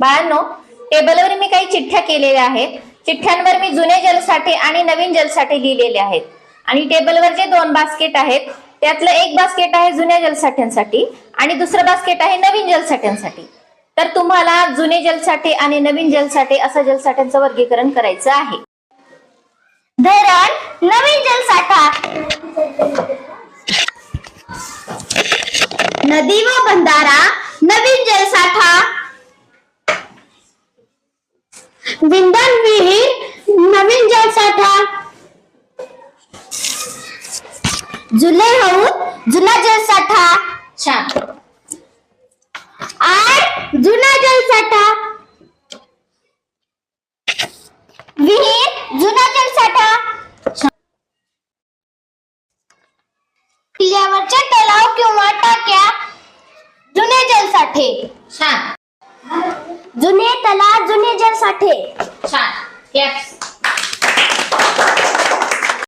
बाळांनो टेबलवर मी काही चिठ्ठ्या केलेल्या आहेत. चिठ्ठ्यांवर मी जुने जलसाठे आणि नवीन जलसाठे लिहिलेले आहेत. आणि टेबलवर जे दोन बास्केट आहेत त्यातलं एक बास्केट आहे जुन्या जलसाठ्यांसाठी आणि दुसरं बास्केट आहे नवीन जलसाठ्यांसाठी. तर तुम्हाला जुने जलसाठे आणि नवीन जलसाठे असं जलसाठ्यांचं वर्गीकरण करायचं आहे. धरण नवीन जलसाठा. नदी व बंधारा नवीन जलसाठा. विंधन विहीर नवीन जलसाठा जुले हौद जुना जलसाठा छान आठ जुना जलसाठा विहीर जुना जलसाठा किल्ल्यावरचे तलाव किंवा टाक्या जुने जलसाठे छान साठे. तलाव जुने छान